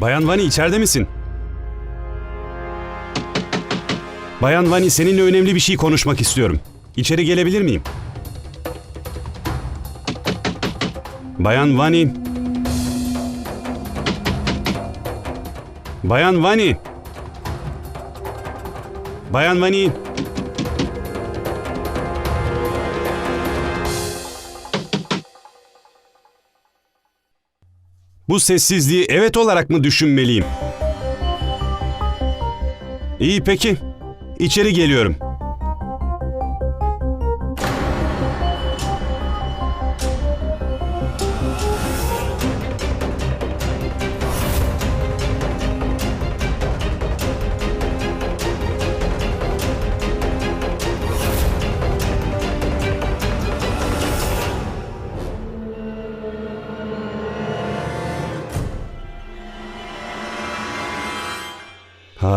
Bayan Vani içeride misin? Bayan Vani seninle önemli bir şey konuşmak istiyorum. İçeri gelebilir miyim? Bayan Vani. Bayan Vani. Bayan Vani. Bu sessizliği evet olarak mı düşünmeliyim? İyi peki. İçeri geliyorum.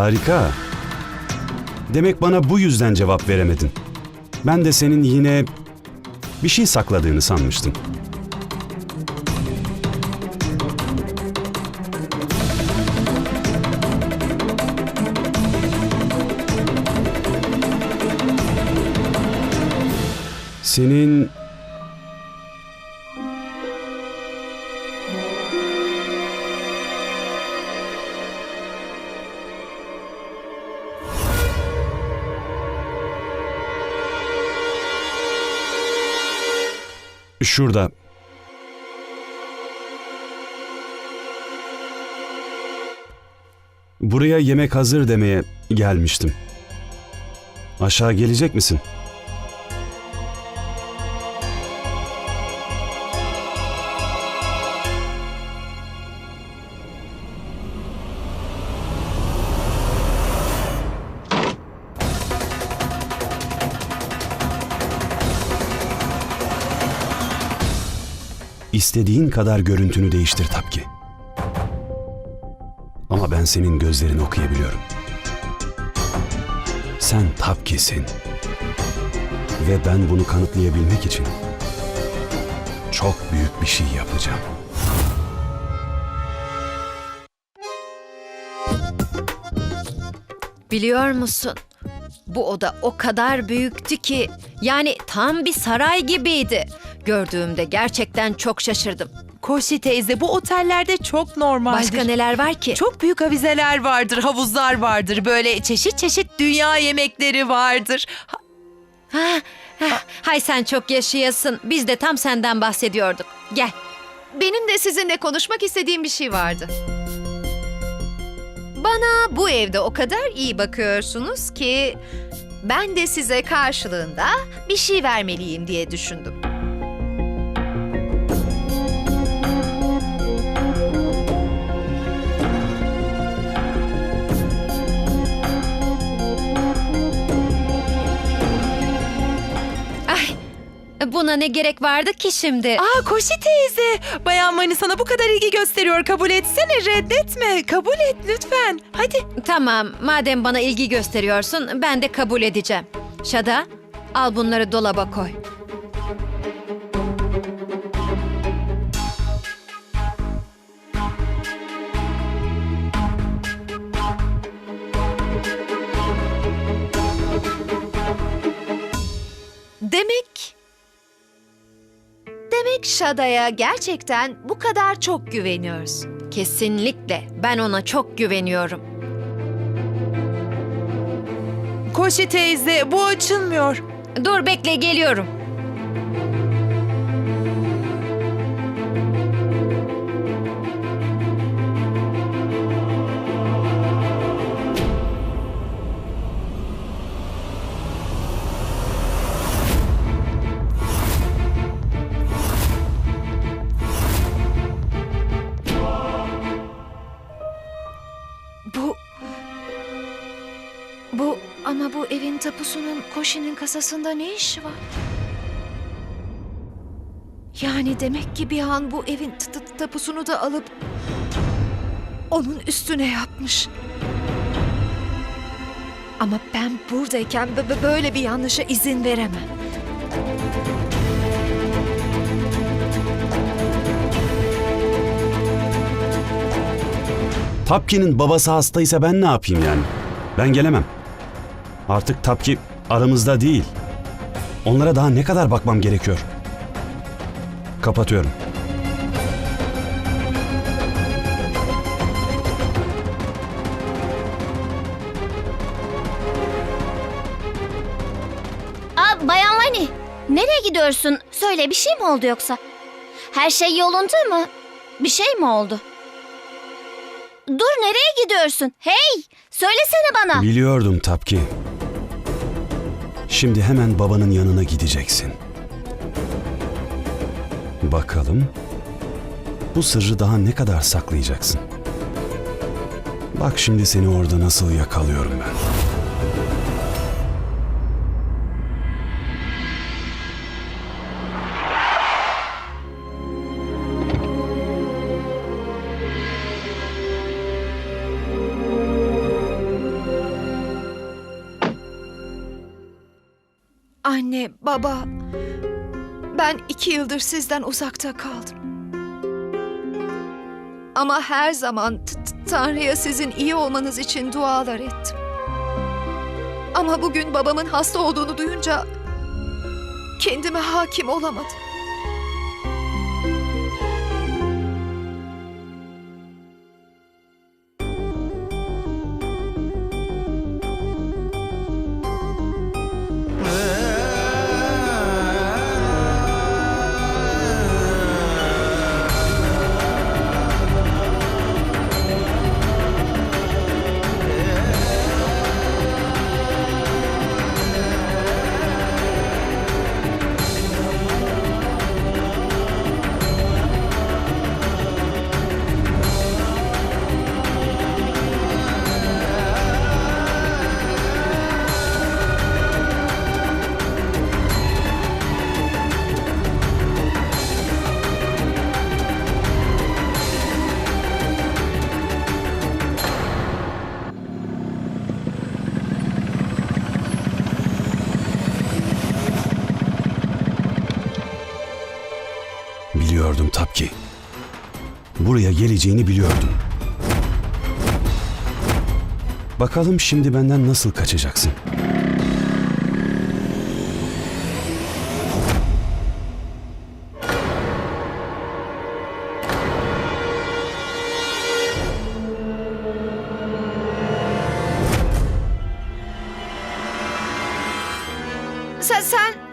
Harika. Demek bana bu yüzden cevap veremedin. Ben de senin yine bir şey sakladığını sanmıştım. Senin şurada Buraya yemek hazır demeye gelmiştim. Aşağı gelecek misin? İstediğin kadar görüntünü değiştir Tapki. Ama ben senin gözlerini okuyabiliyorum. Sen Tapki'sin. Ve ben bunu kanıtlayabilmek için çok büyük bir şey yapacağım. Biliyor musun? Bu oda o kadar büyüktü ki yani tam bir saray gibiydi. Gördüğümde gerçekten çok şaşırdım. Koşi teyze bu otellerde çok normaldir. Başka neler var ki? Çok büyük avizeler vardır, havuzlar vardır. Böyle çeşit çeşit dünya yemekleri vardır. Ha- Ha, ha, hay sen çok yaşayasın. Biz de tam senden bahsediyorduk. Gel. Benim de sizinle konuşmak istediğim bir şey vardı. Bana bu evde o kadar iyi bakıyorsunuz ki ben de size karşılığında bir şey vermeliyim diye düşündüm. Buna ne gerek vardı ki şimdi? Aa Koşi teyze, Bayan Mani sana bu kadar ilgi gösteriyor. Kabul etsene, reddetme. Kabul et lütfen. Hadi. Tamam, madem bana ilgi gösteriyorsun, ben de kabul edeceğim. Şada, al bunları dolaba koy. Şada'ya gerçekten bu kadar çok güveniyoruz. Kesinlikle. Ben ona çok güveniyorum. Koşi teyze, bu açılmıyor. Dur bekle geliyorum. Koşi'nin kasasında ne işi var? Yani demek ki bir an bu evin tapusunu da alıp onun üstüne yapmış. Ama ben buradayken bö- bö- böyle bir yanlışa izin veremem. Tapki'nin babası hastaysa ben ne yapayım yani? Ben gelemem. Artık Tapki aramızda değil. Onlara daha ne kadar bakmam gerekiyor? Kapatıyorum. Aa, Bayan Vani, nereye gidiyorsun? Söyle bir şey mi oldu yoksa? Her şey yolunda mı? Bir şey mi oldu? Dur nereye gidiyorsun? Hey, söylesene bana. Biliyordum Tapki. Şimdi hemen babanın yanına gideceksin. Bakalım bu sırrı daha ne kadar saklayacaksın? Bak şimdi seni orada nasıl yakalıyorum ben. Anne, baba, ben iki yıldır sizden uzakta kaldım. Ama her zaman Tanrı'ya sizin iyi olmanız için dualar ettim. Ama bugün babamın hasta olduğunu duyunca kendime hakim olamadım. Buraya geleceğini biliyordum. Bakalım şimdi benden nasıl kaçacaksın? Sen, sen...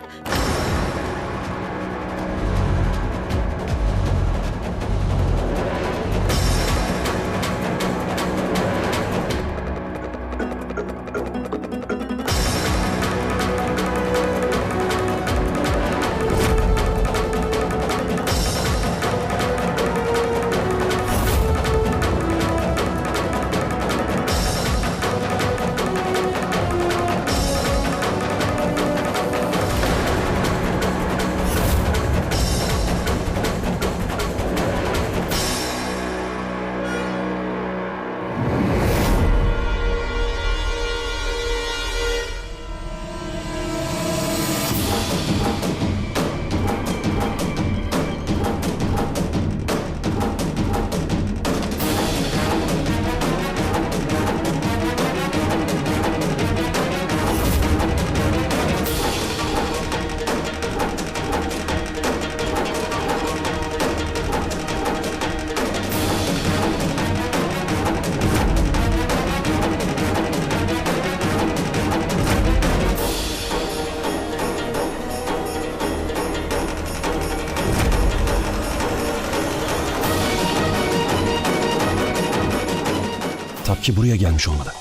Tapki buraya gelmiş olmalı.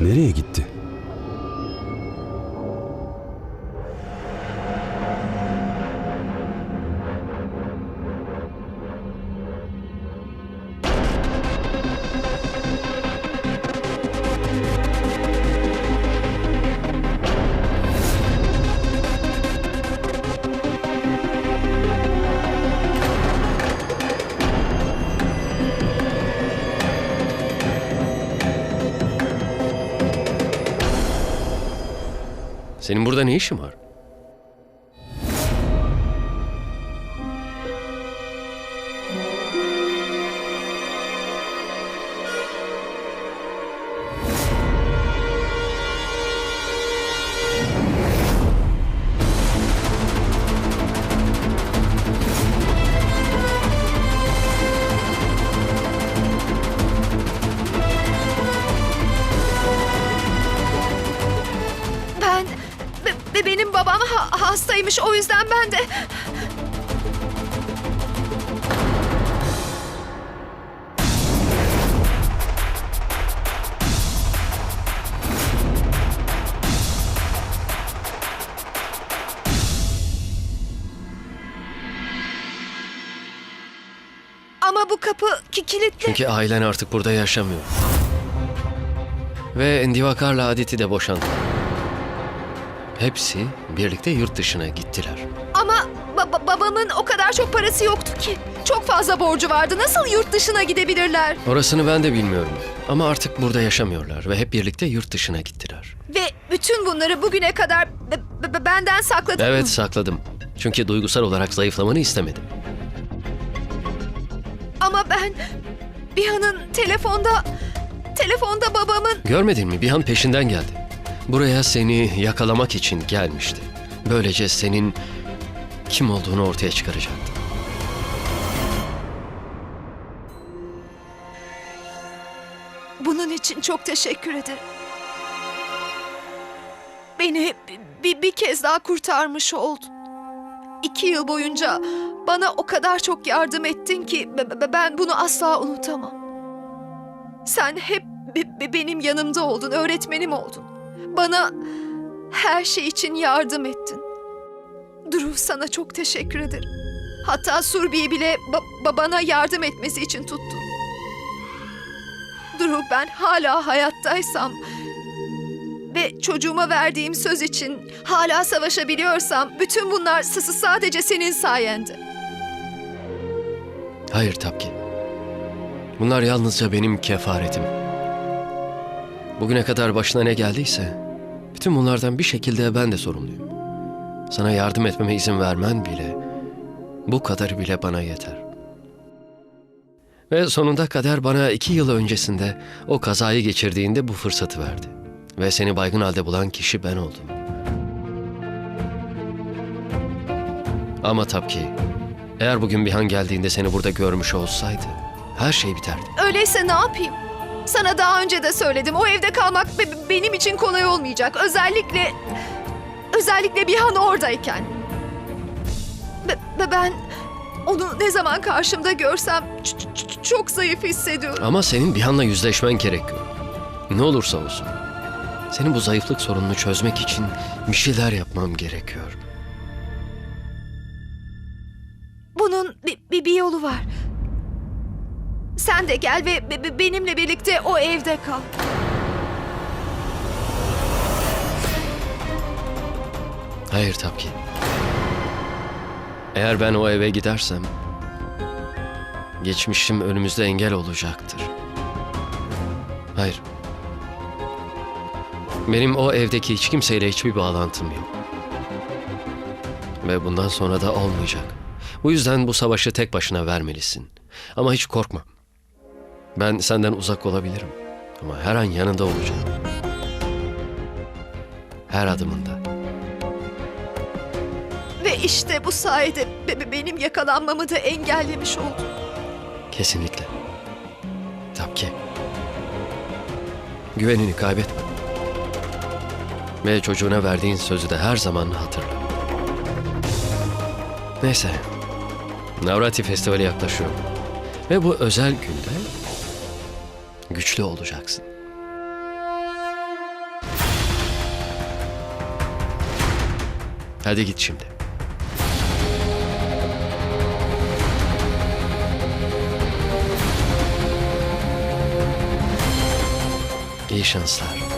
Nereye gitti? Senin burada ne işin var? Hastaymış o yüzden ben de... Ama bu kapı ki kilitli. Çünkü ailen artık burada yaşamıyor. Ve Divakar'la Aditi de boşandı. Hepsi birlikte yurt dışına gittiler. Ama ba- ba- babamın o kadar çok parası yoktu ki. Çok fazla borcu vardı. Nasıl yurt dışına gidebilirler? Orasını ben de bilmiyorum. Ama artık burada yaşamıyorlar ve hep birlikte yurt dışına gittiler. Ve bütün bunları bugüne kadar b- b- benden sakladın Evet mı? sakladım. Çünkü duygusal olarak zayıflamanı istemedim. Ama ben Biha'nın telefonda telefonda babamın Görmedin mi? Bir an peşinden geldi. Buraya seni yakalamak için gelmişti. Böylece senin kim olduğunu ortaya çıkaracaktı. bunun için çok teşekkür ederim. Beni bir, bir kez daha kurtarmış oldun. İki yıl boyunca bana o kadar çok yardım ettin ki be- be- ben bunu asla unutamam. Sen hep be- be- benim yanımda oldun, öğretmenim oldun. Bana her şey için yardım ettin. Duru sana çok teşekkür ederim. Hatta Surbi'yi bile ba- babana yardım etmesi için tuttum. Duru ben hala hayattaysam ve çocuğuma verdiğim söz için hala savaşabiliyorsam bütün bunlar s- s- sadece senin sayende. Hayır Tapki. Bunlar yalnızca benim kefaretim. Bugüne kadar başına ne geldiyse bütün bunlardan bir şekilde ben de sorumluyum. Sana yardım etmeme izin vermen bile bu kadarı bile bana yeter. Ve sonunda kader bana iki yıl öncesinde o kazayı geçirdiğinde bu fırsatı verdi. Ve seni baygın halde bulan kişi ben oldum. Ama Tapki, eğer bugün Bihan geldiğinde seni burada görmüş olsaydı her şey biterdi. Öyleyse ne yapayım? Sana daha önce de söyledim. O evde kalmak be- be- benim için kolay olmayacak. Özellikle özellikle bir an oradayken. Be- be- ben onu ne zaman karşımda görsem çok zayıf hissediyorum. Ama senin Bihan'la yüzleşmen gerekiyor. Ne olursa olsun. Senin bu zayıflık sorununu çözmek için bir şeyler yapmam gerekiyor. Bunun bir, bir, bir yolu var. Sen de gel ve be- be- benimle birlikte o evde kal. Hayır Tapki. Eğer ben o eve gidersem geçmişim önümüzde engel olacaktır. Hayır. Benim o evdeki hiç kimseyle hiçbir bağlantım yok. Ve bundan sonra da olmayacak. Bu yüzden bu savaşı tek başına vermelisin. Ama hiç korkma. Ben senden uzak olabilirim. Ama her an yanında olacağım. Her adımında. Ve işte bu sayede be- be- benim yakalanmamı da engellemiş oldun. Kesinlikle. Tabii ki. Güvenini kaybetme. Ve çocuğuna verdiğin sözü de her zaman hatırla. Neyse. Navrati Festivali yaklaşıyor. Ve bu özel günde güçlü olacaksın. Hadi git şimdi. İyi şanslar.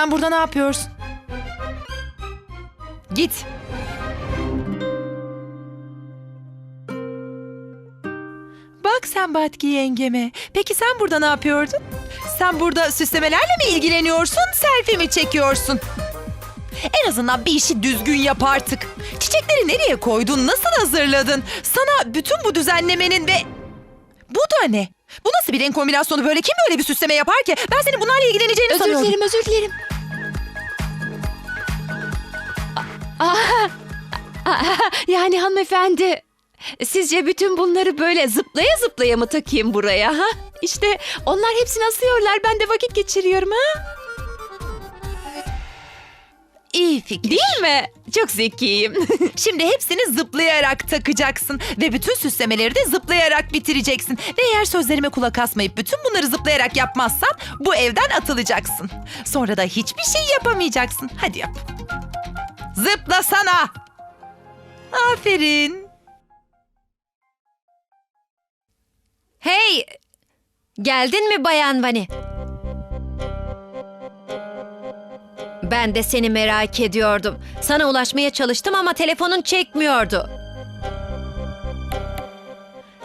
Sen burada ne yapıyorsun? Git. Bak sen Batki yengeme. Peki sen burada ne yapıyordun? Sen burada süslemelerle mi ilgileniyorsun, selfie mi çekiyorsun? En azından bir işi düzgün yap artık. Çiçekleri nereye koydun, nasıl hazırladın? Sana bütün bu düzenlemenin ve Bu da ne? Bu nasıl bir renk kombinasyonu böyle? Kim böyle bir süsleme yapar ki? Ben senin bunlarla ilgileneceğini Özür sanıyordum. dilerim, özür dilerim. yani hanımefendi, sizce bütün bunları böyle zıplaya zıplaya mı takayım buraya ha? İşte onlar hepsini asıyorlar, ben de vakit geçiriyorum ha? İyi fikir. Değil mi? Çok zekiyim. Şimdi hepsini zıplayarak takacaksın ve bütün süslemeleri de zıplayarak bitireceksin. Ve eğer sözlerime kulak asmayıp bütün bunları zıplayarak yapmazsan bu evden atılacaksın. Sonra da hiçbir şey yapamayacaksın. Hadi yap. Zıplasana. Aferin. Hey! Geldin mi Bayan Vani? Ben de seni merak ediyordum. Sana ulaşmaya çalıştım ama telefonun çekmiyordu.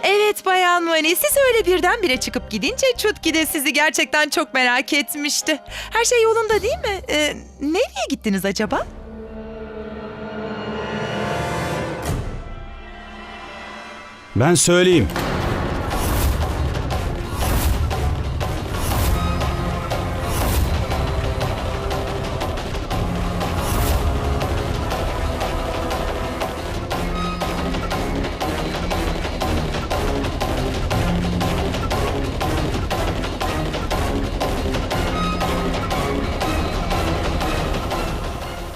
Evet Bayan Mani siz öyle birdenbire çıkıp gidince Çutki de sizi gerçekten çok merak etmişti. Her şey yolunda değil mi? Ee, nereye gittiniz acaba? Ben söyleyeyim.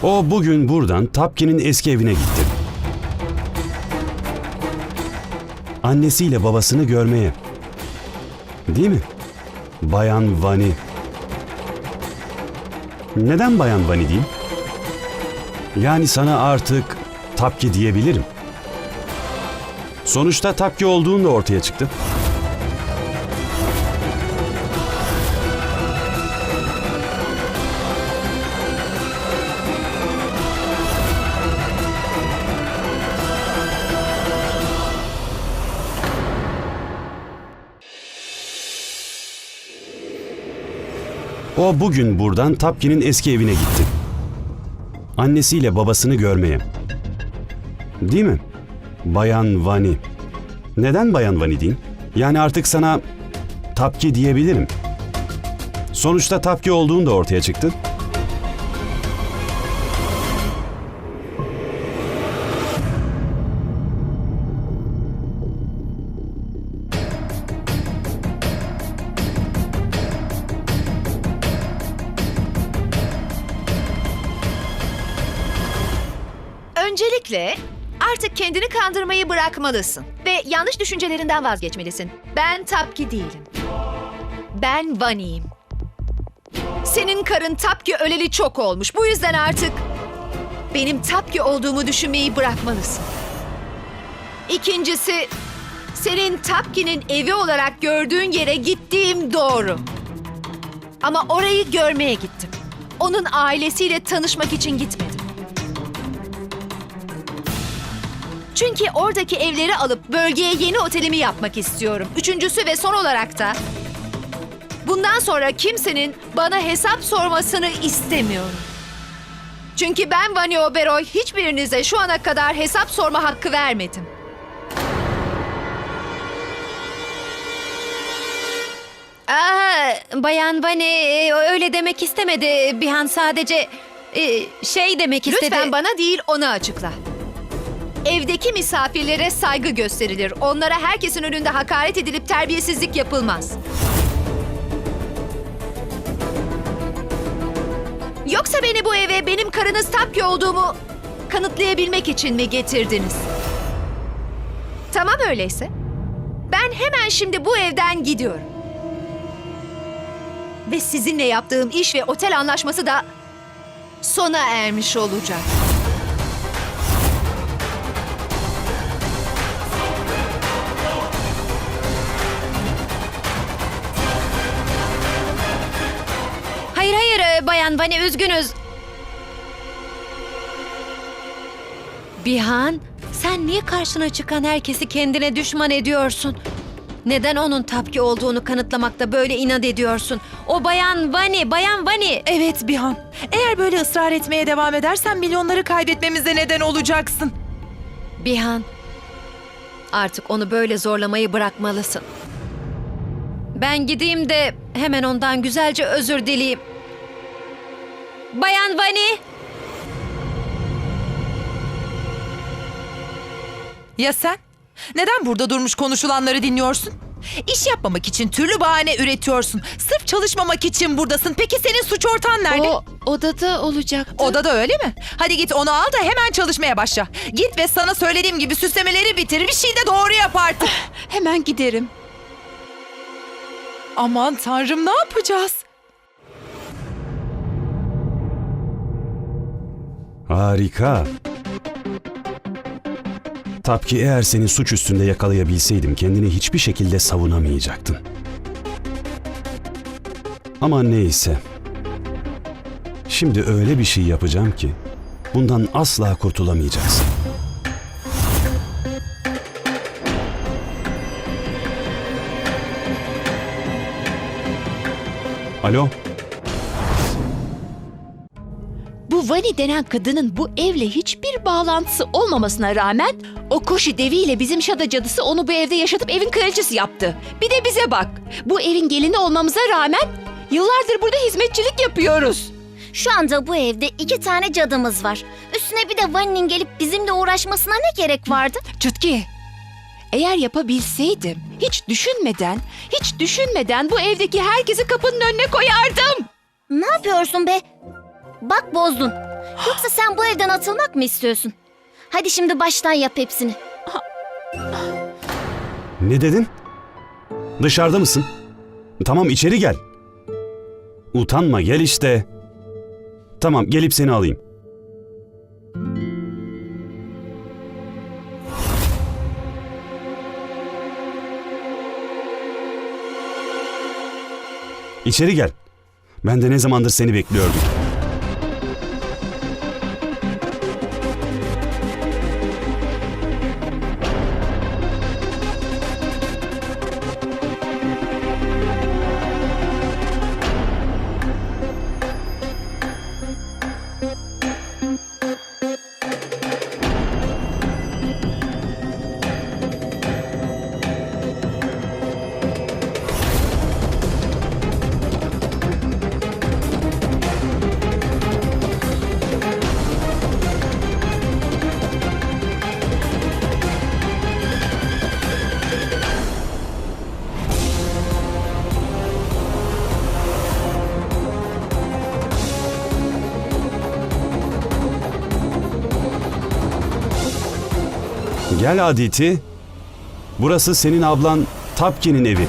O bugün buradan Tapki'nin eski evine gitti. Annesiyle babasını görmeye. Değil mi? Bayan Vani. Neden Bayan Vani diyeyim? Yani sana artık Tapki diyebilirim. Sonuçta Tapki olduğun da ortaya çıktı. O bugün buradan Tapki'nin eski evine gitti. Annesiyle babasını görmeye. Değil mi? Bayan Vani. Neden Bayan Vani diyeyim? Yani artık sana Tapki diyebilirim. Sonuçta Tapki olduğun da ortaya çıktı. Kandırmayı bırakmalısın ve yanlış düşüncelerinden vazgeçmelisin. Ben Tapki değilim. Ben Vani'yim. Senin karın Tapki öleli çok olmuş. Bu yüzden artık benim Tapki olduğumu düşünmeyi bırakmalısın. İkincisi, senin Tapki'nin evi olarak gördüğün yere gittiğim doğru. Ama orayı görmeye gittim. Onun ailesiyle tanışmak için gitmedim. Çünkü oradaki evleri alıp bölgeye yeni otelimi yapmak istiyorum. Üçüncüsü ve son olarak da bundan sonra kimsenin bana hesap sormasını istemiyorum. Çünkü ben Vani Oberoy hiçbirinize şu ana kadar hesap sorma hakkı vermedim. Aa, Bayan Vani e, öyle demek istemedi. Bihan sadece e, şey demek istedi. Lütfen bana değil ona açıkla. Evdeki misafirlere saygı gösterilir. Onlara herkesin önünde hakaret edilip terbiyesizlik yapılmaz. Yoksa beni bu eve benim karınız Tapki olduğumu kanıtlayabilmek için mi getirdiniz? Tamam öyleyse. Ben hemen şimdi bu evden gidiyorum. Ve sizinle yaptığım iş ve otel anlaşması da sona ermiş olacak. Bayan Vani üzgünüz. Bihan sen niye karşına çıkan herkesi kendine düşman ediyorsun? Neden onun tapki olduğunu kanıtlamakta böyle inat ediyorsun? O Bayan Vani, Bayan Vani. Evet Bihan. Eğer böyle ısrar etmeye devam edersen milyonları kaybetmemize neden olacaksın. Bihan artık onu böyle zorlamayı bırakmalısın. Ben gideyim de hemen ondan güzelce özür dileyeyim. Bayan Vani! Ya sen? Neden burada durmuş konuşulanları dinliyorsun? İş yapmamak için türlü bahane üretiyorsun. Sırf çalışmamak için buradasın. Peki senin suç ortağın nerede? O odada olacaktı. Odada öyle mi? Hadi git onu al da hemen çalışmaya başla. Git ve sana söylediğim gibi süslemeleri bitir. Bir şey de doğru yap artık. Hemen giderim. Aman tanrım ne yapacağız? Harika. Tapki eğer seni suç üstünde yakalayabilseydim kendini hiçbir şekilde savunamayacaktın. Ama neyse. Şimdi öyle bir şey yapacağım ki bundan asla kurtulamayacaksın. Alo? Vani denen kadının bu evle hiçbir bağlantısı olmamasına rağmen o koşu deviyle bizim şada cadısı onu bu evde yaşatıp evin kraliçesi yaptı. Bir de bize bak. Bu evin gelini olmamıza rağmen yıllardır burada hizmetçilik yapıyoruz. Şu anda bu evde iki tane cadımız var. Üstüne bir de Vani'nin gelip bizimle uğraşmasına ne gerek vardı? Çutki, eğer yapabilseydim hiç düşünmeden, hiç düşünmeden bu evdeki herkesi kapının önüne koyardım. Ne yapıyorsun be? Bak bozdun. Yoksa sen bu evden atılmak mı istiyorsun? Hadi şimdi baştan yap hepsini. Ne dedin? Dışarıda mısın? Tamam içeri gel. Utanma gel işte. Tamam gelip seni alayım. İçeri gel. Ben de ne zamandır seni bekliyordum. Gel Aditi. Burası senin ablan Tapki'nin evi.